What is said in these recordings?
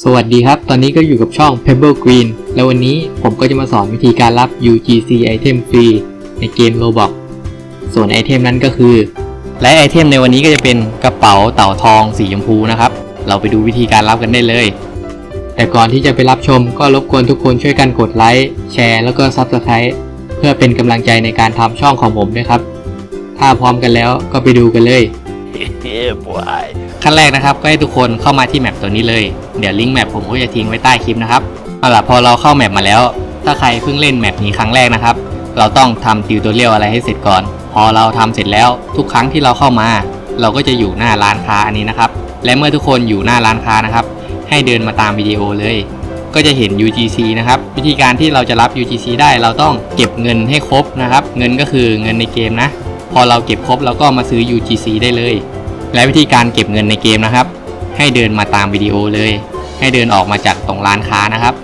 สวัสดีครับ ตอนนี้ก็อยู่กับช่อง Pebble Green แล้ววันนี้ผมก็จะมาสอนวิธีการรับ UGC ไอเทมฟรีในเกม Roblox ส่วนไอเทมนั้นก็คือ และไอเทมในวันนี้ก็จะเป็นกระเป๋าเต่าทองสีชมพูนะครับ เราไปดูวิธีการรับกันได้เลย แต่ก่อนที่จะไปรับชมก็รบกวนทุกคนช่วยกันกดไลค์แชร์แล้วก็ Subscribe เพื่อเป็นกำลังใจในการทำช่องของผมด้วยครับ ถ้าพร้อมกันแล้วก็ไปดูกันเลย yeah, boy. ขั้นแรกนะครับก็ให้ทุกคนเข้ามาที่แมปตัวนี้เลย เดี๋ยวลิงก์แมปผมก็จะทิ้งไว้ใต้คลิปนะครับเอาล่ะพอเราเข้าแมปมาแล้ว ถ้าใครเพิ่งเล่นแมปนี้ครั้งแรกนะครับ เราต้องทำติวตัวเรียลอะไรให้เสร็จก่อน พอเราทำเสร็จแล้วทุกครั้งที่เราเข้ามา เราก็จะอยู่หน้าร้านค้าอันนี้นะครับ และเมื่อทุกคนอยู่หน้าร้านค้านะครับ ให้เดินมาตามวิดีโอเลย ก็จะเห็น UGC นะครับ วิธีการที่เราจะรับ UGC ได้เราต้องเก็บเงินให้ครบนะครับ เงินก็คือเงินในเกมนะ พอเราเก็บครบเราก็มาซื้อ UGC ได้เลย และวิธีการเก็บเงินในเกมนะครับ ให้เดินมาตามวิดีโอเลย ให้เดินออกมาจากตรงร้านค้านะครับ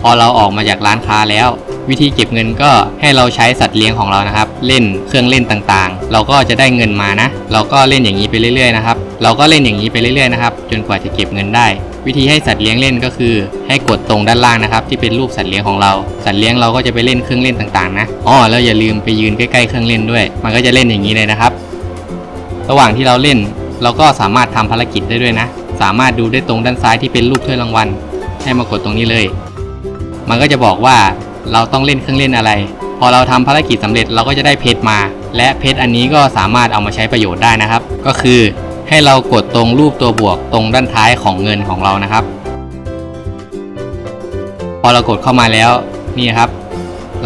พอเราออกมาจากร้านค้าแล้ว วิธีเก็บเงินก็ให้เราใช้สัตว์เลี้ยงของเรานะครับ เล่นเครื่องเล่นต่างๆ เราก็จะได้เงินมานะ เราก็เล่นอย่างนี้ไปเรื่อยๆนะครับ เราก็เล่นอย่างนี้ไปเรื่อยๆนะครับ จนกว่าจะเก็บเงินได้ วิธีให้สัตว์เลี้ยงเล่นก็คือ ให้กดตรงด้านล่างนะครับ ที่เป็นรูปสัตว์เลี้ยงของเรา สัตว์เลี้ยงเราก็จะไปเล่นเครื่องเล่นต่างๆนะ อ๋อแล้วอย่าลืมไปยืนใกล้ๆเครื่องเล่นด้วย มันก็จะเล่นอย่างนี้เลยนะครับ ระหว่างที่เราเล่น เราก็สามารถทำภารกิจได้ด้วยนะ สามารถดูได้ตรงด้านซ้ายที่เป็นรูปถ้วยรางวัล ให้มากดตรงนี้เลย มันก็จะบอกว่า เราต้องเล่นเครื่องเล่นอะไร พอเราทำภารกิจสำเร็จเราก็จะได้เพชรมา และเพชรอันนี้ก็สามารถเอามาใช้ประโยชน์ได้นะครับ ก็คือให้เรากดตรงรูปตัวบวกตรงด้านท้ายของเงินของเรานะครับ พอเรากดเข้ามาแล้วนี่ครับ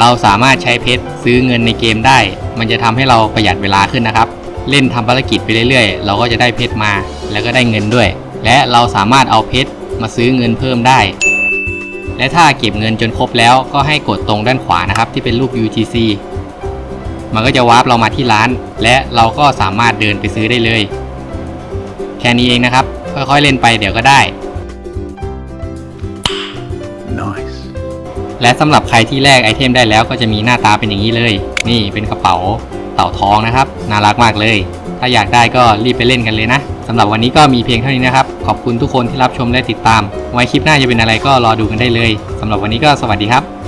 เราสามารถใช้เพชรซื้อเงินในเกมได้ มันจะทำให้เราประหยัดเวลาขึ้นนะครับ เล่นทำภารกิจไปเรื่อยๆ เราก็จะได้เพชรมา แล้วก็ได้เงินด้วย และเราสามารถเอาเพชรมาซื้อเงินเพิ่มได้ และถ้าเก็บเงินจนครบแล้วก็ให้กดตรงด้านขวานะครับ ที่เป็นรูป UTC มันก็จะวาร์ปเรามาที่ร้าน และเราก็สามารถเดินไปซื้อได้เลย แค่นี้เองนะครับ ค่อยๆเล่นไปเดี๋ยวก็ได้ Nice. และสำหรับใครที่แลกไอเทมได้แล้วก็จะมีหน้าตาเป็นอย่างนี้เลย นี่เป็นกระเป๋าเต่าทองนะครับ น่ารักมากเลย ถ้าอยากได้ก็รีบไปเล่นกันเลยนะสำหรับวันนี้ก็มีเพียงเท่านี้นะครับ ขอบคุณทุกคนที่รับชมและติดตาม ไว้คลิปหน้าจะเป็นอะไรก็รอดูกันได้เลยสำหรับวันนี้ก็สวัสดีครับ